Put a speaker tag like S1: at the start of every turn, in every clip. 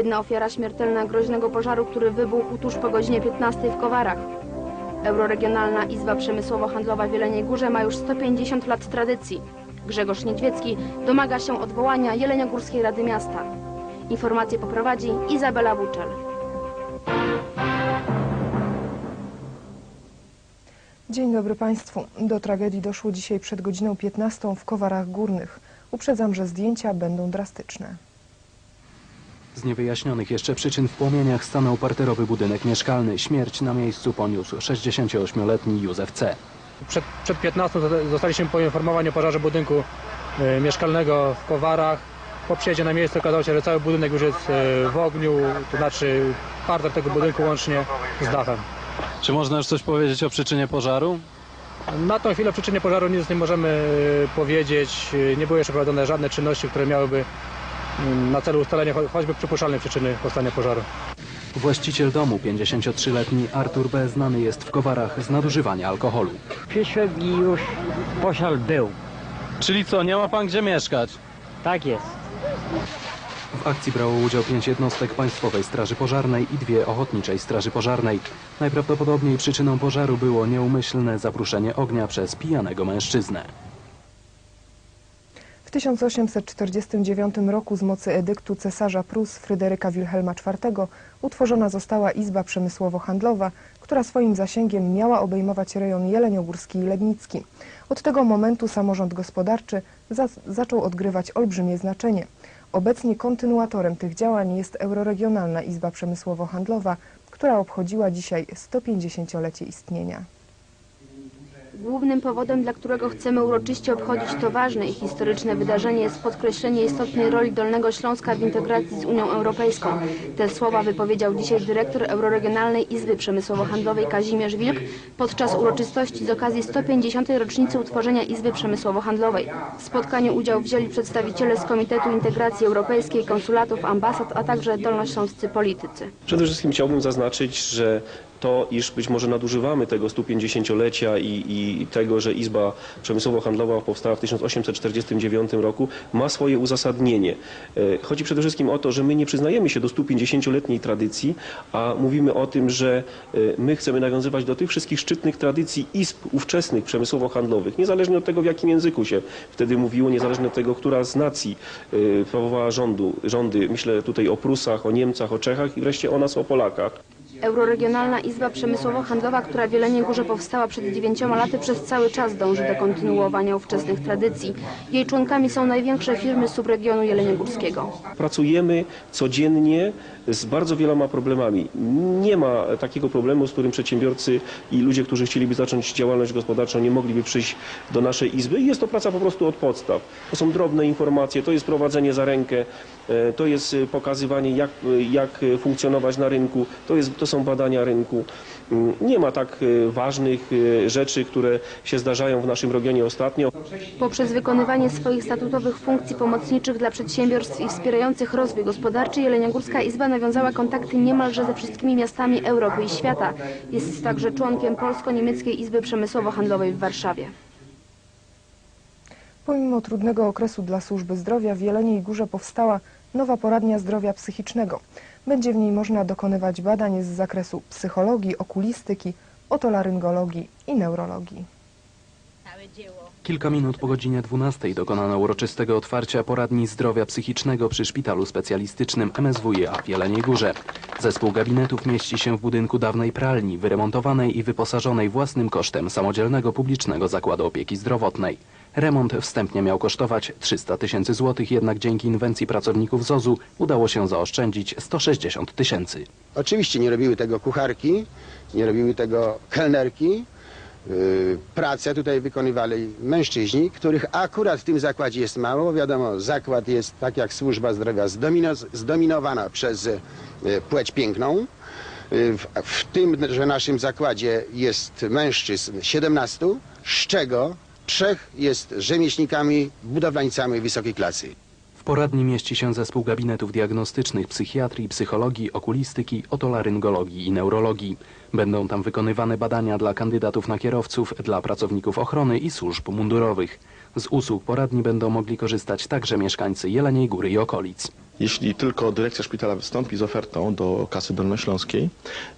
S1: Jedna ofiara śmiertelna groźnego pożaru, który wybuchł tuż po godzinie 15 w Kowarach. Euroregionalna Izba Przemysłowo-Handlowa w Jeleniej Górze ma już 150 lat tradycji. Grzegorz Niedźwiecki domaga się odwołania Jeleniogórskiej Rady Miasta. Informacje poprowadzi Izabela Buczel.
S2: Dzień dobry Państwu. Do tragedii doszło dzisiaj przed godziną 15 w Kowarach Górnych. Uprzedzam, że zdjęcia będą drastyczne.
S3: Z niewyjaśnionych jeszcze przyczyn w płomieniach stanął parterowy budynek mieszkalny. Śmierć na miejscu poniósł 68-letni Józef C.
S4: Przed, przed 15 zosta- zostaliśmy poinformowani o pożarze budynku e, mieszkalnego w Kowarach. Po przyjeździe na miejsce okazało się, że cały budynek już jest e, w ogniu, to znaczy parter tego budynku łącznie z dachem.
S3: Czy można już coś powiedzieć o przyczynie pożaru?
S4: Na tą chwilę o przyczynie pożaru nic nie możemy e, powiedzieć. Nie były jeszcze prowadzone żadne czynności, które miałyby na celu ustalenia cho- choćby przypuszczalnej przyczyny powstania pożaru.
S3: Właściciel domu, 53-letni Artur B. znany jest w Kowarach z nadużywania alkoholu.
S5: Przyszedł i już pożar był.
S3: Czyli co, nie ma pan gdzie mieszkać?
S5: Tak jest.
S3: W akcji brało udział pięć jednostek Państwowej Straży Pożarnej i dwie Ochotniczej Straży Pożarnej. Najprawdopodobniej przyczyną pożaru było nieumyślne zapruszenie ognia przez pijanego mężczyznę.
S2: W 1849 roku z mocy edyktu cesarza Prus Fryderyka Wilhelma IV utworzona została Izba Przemysłowo-Handlowa, która swoim zasięgiem miała obejmować rejon jeleniogórski i legnicki. Od tego momentu samorząd gospodarczy za zaczął odgrywać olbrzymie znaczenie. Obecnie kontynuatorem tych działań jest Euroregionalna Izba Przemysłowo-Handlowa, która obchodziła dzisiaj 150-lecie istnienia.
S1: Głównym powodem, dla którego chcemy uroczyście obchodzić to ważne i historyczne wydarzenie jest podkreślenie istotnej roli Dolnego Śląska w integracji z Unią Europejską. Te słowa wypowiedział dzisiaj dyrektor Euroregionalnej Izby Przemysłowo-Handlowej Kazimierz Wilk podczas uroczystości z okazji 150. rocznicy utworzenia Izby Przemysłowo-Handlowej. W spotkaniu udział wzięli przedstawiciele z Komitetu Integracji Europejskiej, konsulatów, ambasad, a także dolnośląscy politycy.
S6: Przede wszystkim chciałbym zaznaczyć, że to, iż być może nadużywamy tego 150-lecia i, i tego, że Izba Przemysłowo-Handlowa powstała w 1849 roku, ma swoje uzasadnienie. E, Chodzi przede wszystkim o to, że my nie przyznajemy się do 150-letniej tradycji, a mówimy o tym, że e, my chcemy nawiązywać do tych wszystkich szczytnych tradycji izb ówczesnych przemysłowo-handlowych, niezależnie od tego, w jakim języku się wtedy mówiło, niezależnie od tego, która z nacji e, sprawowała rządu, rządy. Myślę tutaj o Prusach, o Niemcach, o Czechach i wreszcie o nas, o Polakach.
S1: Euroregionalna Izba Przemysłowo-Handlowa, która w Jeleniej Górze powstała przed dziewięcioma laty, przez cały czas dąży do kontynuowania ówczesnych tradycji. Jej członkami są największe firmy subregionu jeleniogórskiego.
S6: Pracujemy codziennie z bardzo wieloma problemami. Nie ma takiego problemu, z którym przedsiębiorcy i ludzie, którzy chcieliby zacząć działalność gospodarczą, nie mogliby przyjść do naszej izby. Jest to praca po prostu od podstaw. To są drobne informacje, to jest prowadzenie za rękę, e, to jest pokazywanie, jak, jak funkcjonować na rynku, to, jest, to są badania rynku. Mm, Nie ma tak e, ważnych e, rzeczy, które się zdarzają w naszym regionie ostatnio.
S1: Poprzez wykonywanie swoich statutowych funkcji pomocniczych dla przedsiębiorstw i wspierających rozwój gospodarczy Jeleniogórska Izba nawiązała kontakty niemalże ze wszystkimi miastami Europy i świata. Jest także członkiem Polsko-Niemieckiej Izby Przemysłowo-Handlowej w Warszawie.
S2: Pomimo trudnego okresu dla służby zdrowia w Jeleniej Górze powstała nowa poradnia zdrowia psychicznego. Będzie w niej można dokonywać badań z zakresu psychologii, okulistyki, otolaryngologii i neurologii.
S3: Kilka minut po godzinie 12 dokonano uroczystego otwarcia poradni zdrowia psychicznego przy szpitalu specjalistycznym MSWiA w Jeleniej Górze. Zespół gabinetów mieści się w budynku dawnej pralni, wyremontowanej i wyposażonej własnym kosztem samodzielnego publicznego zakładu opieki zdrowotnej. Remont wstępnie miał kosztować 300 tysięcy złotych, jednak dzięki inwencji pracowników ZOZ-u udało się zaoszczędzić 160 tysięcy.
S7: Oczywiście nie robiły tego kucharki, nie robiły tego kelnerki. Yy, Pracę tutaj wykonywali mężczyźni, których akurat w tym zakładzie jest mało. Wiadomo, zakład jest, tak jak służba zdrowia, zdomino, zdominowana przez e, płeć piękną. Yy, W, w tymże naszym zakładzie jest mężczyzn 17, z czego trzech jest rzemieślnikami, budowlańcami wysokiej klasy.
S3: W poradni mieści się zespół gabinetów diagnostycznych, psychiatrii, psychologii, okulistyki, otolaryngologii i neurologii. Będą tam wykonywane badania dla kandydatów na kierowców, dla pracowników ochrony i służb mundurowych. Z usług poradni będą mogli korzystać także mieszkańcy Jeleniej Góry i okolic.
S8: Jeśli tylko dyrekcja szpitala wystąpi z ofertą do kasy dolnośląskiej,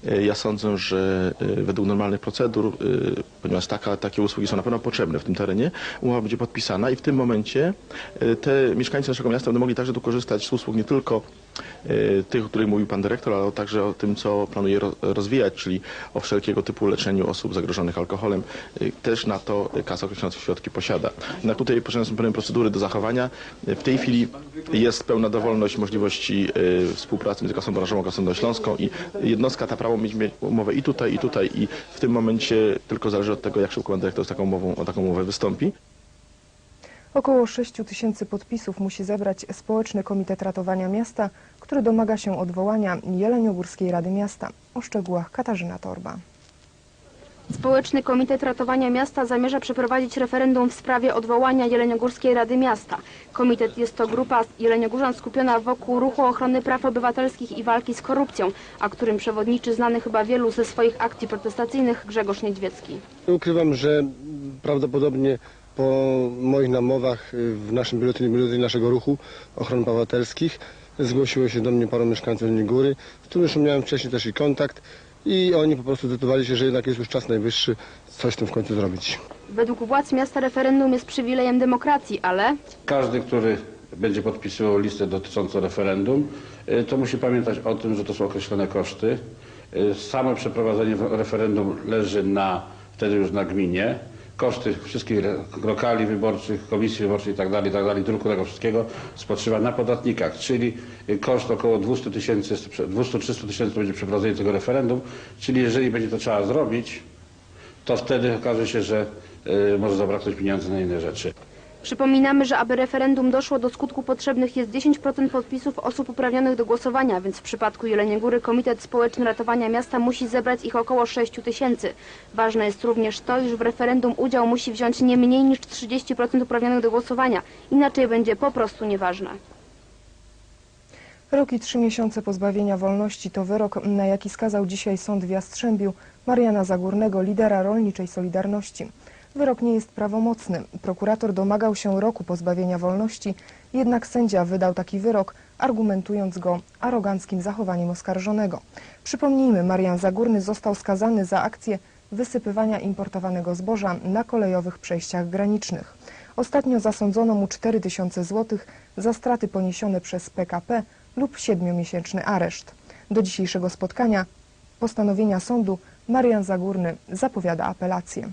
S8: e, ja sądzę, że e, według normalnych procedur, e, ponieważ taka, takie usługi są na pewno potrzebne w tym terenie, umowa będzie podpisana i w tym momencie te mieszkańcy naszego miasta będą mogli także tu korzystać z usług nie tylko tych, o których mówił pan dyrektor, ale także o tym, co planuje ro- rozwijać, czyli o wszelkiego typu leczeniu osób zagrożonych alkoholem. E, Też na to kasa określająca środki posiada. Jednak tutaj potrzebne są pewne procedury do zachowania. E, W tej chwili jest pełna dowolność możliwości współpracy między kasą branżową a kasą dolnośląską i jednostka ta prawo mieć umowę i tutaj, i tutaj i w tym momencie tylko zależy od tego, jak szybko pan dyrektor z taką umową, o taką umowę wystąpi.
S2: Około 6 tysięcy podpisów musi zebrać Społeczny Komitet Ratowania Miasta, który domaga się odwołania Jeleniogórskiej Rady Miasta. O szczegółach Katarzyna Torba.
S1: Społeczny Komitet Ratowania Miasta zamierza przeprowadzić referendum w sprawie odwołania Jeleniogórskiej Rady Miasta. Komitet jest to grupa jeleniogórzan skupiona wokół ruchu ochrony praw obywatelskich i walki z korupcją, a którym przewodniczy znany chyba wielu ze swoich akcji protestacyjnych Grzegorz Niedźwiecki.
S9: Nie Ukrywam, że prawdopodobnie po moich namowach y, w naszym biuletynie, biuletynie naszego ruchu ochrony obywatelskich zgłosiło się do mnie paru mieszkańców Linii Góry, z którymi już miałem wcześniej też i kontakt i oni po prostu zdecydowali się, że jednak jest już czas najwyższy coś z tym w końcu zrobić.
S1: Według władz miasta referendum jest przywilejem demokracji, ale
S10: Każdy, który będzie podpisywał listę dotyczącą referendum, y, to musi pamiętać o tym, że to są określone koszty. Y, Samo przeprowadzenie referendum leży na, wtedy już na gminie. Koszty wszystkich lokali wyborczych, komisji wyborczej itd., itd., druku tego wszystkiego spoczywa na podatnikach, czyli y, koszt około 200 tysięcy, 200-300 tysięcy będzie przeprowadzenie tego referendum, czyli jeżeli będzie to trzeba zrobić, to wtedy okaże się, że y, może zabraknąć pieniędzy na inne rzeczy.
S1: Przypominamy, że aby referendum doszło do skutku potrzebnych jest 10% podpisów osób uprawnionych do głosowania, więc w przypadku Jeleniej Góry Komitet Społeczny Ratowania Miasta musi zebrać ich około 6 tysięcy. Ważne jest również to, iż w referendum udział musi wziąć nie mniej niż 30% uprawnionych do głosowania, inaczej będzie po prostu nieważne.
S2: Rok i trzy miesiące pozbawienia wolności to wyrok, na jaki skazał dzisiaj sąd w Jastrzębiu Mariana Zagórnego, lidera rolniczej Solidarności. Wyrok nie jest prawomocny. Prokurator domagał się roku pozbawienia wolności, jednak sędzia wydał taki wyrok, argumentując go aroganckim zachowaniem oskarżonego. Przypomnijmy, Marian Zagórny został skazany za akcję wysypywania importowanego zboża na kolejowych przejściach granicznych. Ostatnio zasądzono mu 4000 zł za straty poniesione przez PKP lub siedmiomiesięczny areszt. Do dzisiejszego spotkania postanowienia sądu Marian Zagórny zapowiada apelację.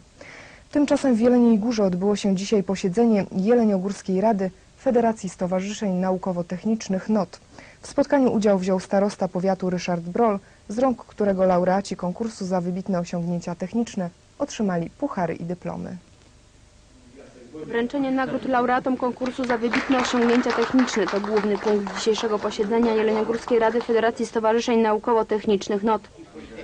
S2: Tymczasem w Jeleniej Górze odbyło się dzisiaj posiedzenie Jeleniogórskiej Rady Federacji Stowarzyszeń Naukowo-Technicznych NOT. W spotkaniu udział wziął starosta powiatu Ryszard Brol, z rąk którego laureaci konkursu za wybitne osiągnięcia techniczne otrzymali puchary i dyplomy.
S1: Wręczenie nagród laureatom konkursu za wybitne osiągnięcia techniczne to główny punkt dzisiejszego posiedzenia Jeleniogórskiej Rady Federacji Stowarzyszeń Naukowo-Technicznych NOT.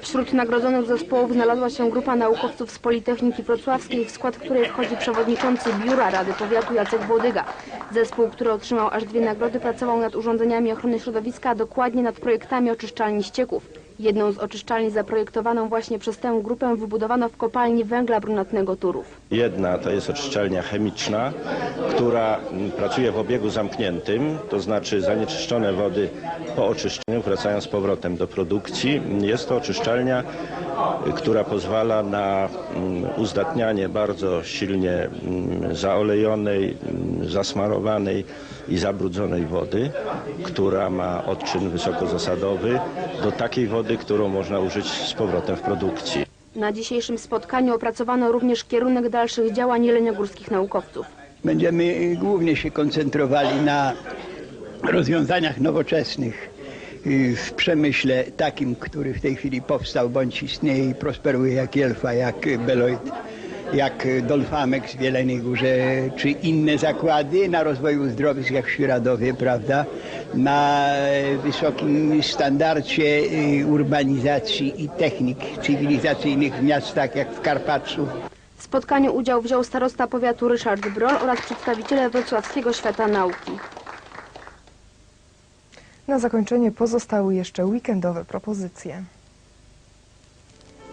S1: Wśród nagrodzonych zespołów znalazła się grupa naukowców z Politechniki Wrocławskiej, w skład której wchodzi przewodniczący Biura Rady Powiatu Jacek Włodyga. Zespół, który otrzymał aż dwie nagrody, pracował nad urządzeniami ochrony środowiska, a dokładnie nad projektami oczyszczalni ścieków. Jedną z oczyszczalni zaprojektowaną właśnie przez tę grupę wybudowano w kopalni węgla brunatnego Turów.
S11: Jedna to jest oczyszczalnia chemiczna, która pracuje w obiegu zamkniętym, to znaczy zanieczyszczone wody po oczyszczeniu wracają z powrotem do produkcji. Jest to oczyszczalnia, która pozwala na mm, uzdatnianie bardzo silnie mm, zaolejonej, mm, zasmarowanej i zabrudzonej wody, która ma odczyn wysokozasadowy do takiej wody, którą można użyć z powrotem w produkcji.
S1: Na dzisiejszym spotkaniu opracowano również kierunek dalszych działań jeleniogórskich naukowców.
S12: Będziemy głównie się koncentrowali na rozwiązaniach nowoczesnych y, w przemyśle takim, który w tej chwili powstał bądź istnieje i prosperuje jak Jelfa, jak Beloit, jak Dolfamex w Jeleniej Górze, czy inne zakłady na rozwoju uzdrowisk jak w Świeradowie, prawda, na wysokim standardzie y, urbanizacji i technik cywilizacyjnych w miastach jak w Karpaczu,
S1: W spotkaniu udział wziął starosta powiatu Ryszard Brol oraz przedstawiciele Wrocławskiego Świata Nauki.
S2: Na zakończenie pozostały jeszcze weekendowe propozycje.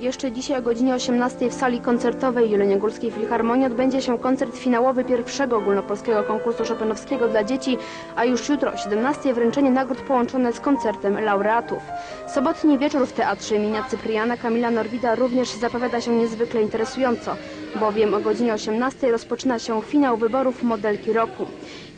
S1: Jeszcze dzisiaj o godzinie 18 w sali koncertowej Jeleniogórskiej Filharmonii odbędzie się koncert finałowy pierwszego ogólnopolskiego konkursu chopinowskiego dla dzieci, a już jutro o 17 wręczenie nagród połączone z koncertem laureatów. Sobotni wieczór w Teatrze imienia Cypriana Kamila Norwida również zapowiada się niezwykle interesująco, bowiem o godzinie 18 rozpoczyna się finał wyborów modelki roku.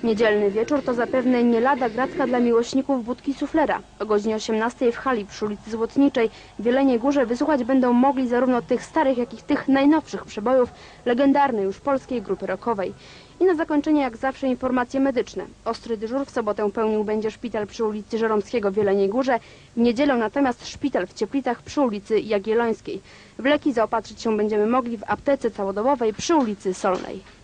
S1: Niedzielny wieczór to zapewne nie lada gratka dla miłośników budki suflera. O godzinie 18 w hali przy ulicy Złotniczej w Jeleniej Górze wysłuchać będą mogli zarówno tych starych, jak i tych najnowszych przebojów legendarnej już polskiej grupy rockowej. I na zakończenie jak zawsze informacje medyczne. Ostry dyżur w sobotę pełnił będzie szpital przy ulicy Żeromskiego w Jeleniej Górze, w niedzielę natomiast szpital w Cieplicach przy ulicy Jagiellońskiej. W leki zaopatrzyć się będziemy mogli w aptece całodobowej przy ulicy Solnej.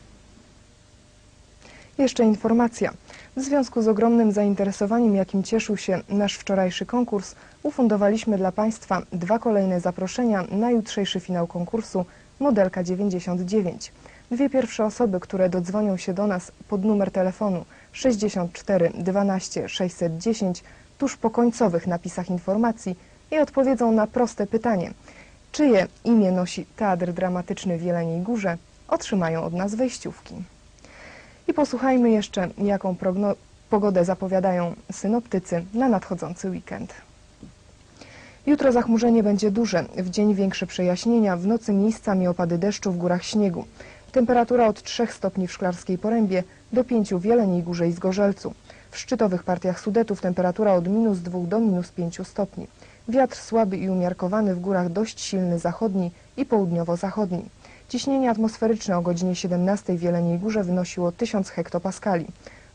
S2: Jeszcze informacja. W związku z ogromnym zainteresowaniem, jakim cieszył się nasz wczorajszy konkurs, ufundowaliśmy dla Państwa dwa kolejne zaproszenia na jutrzejszy finał konkursu Modelka 99. Dwie pierwsze osoby, które dodzwonią się do nas pod numer telefonu 64 12 610 tuż po końcowych napisach informacji i odpowiedzą na proste pytanie, czyje imię nosi Teatr Dramatyczny w Jeleniej Górze, otrzymają od nas wejściówki. I posłuchajmy jeszcze, jaką pogodę zapowiadają synoptycy na nadchodzący weekend. Jutro zachmurzenie będzie duże, w dzień większe przejaśnienia, w nocy miejscami opady deszczu w górach śniegu. Temperatura od 3 stopni w Szklarskiej Porębie do 5 w Jeleniej Górze i Zgorzelcu. W szczytowych partiach Sudetów temperatura od minus 2 do minus 5 stopni. Wiatr słaby i umiarkowany w górach dość silny zachodni i południowo-zachodni. Ciśnienie atmosferyczne o godzinie 17 w Jeleniej Górze wynosiło 1000 hektopaskali.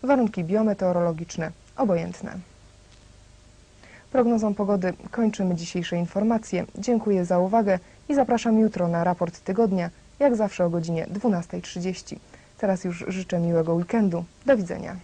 S2: Warunki biometeorologiczne obojętne. Prognozą pogody kończymy dzisiejsze informacje. Dziękuję za uwagę i zapraszam jutro na raport tygodnia, jak zawsze o godzinie 12.30. Teraz już życzę miłego weekendu. Do widzenia.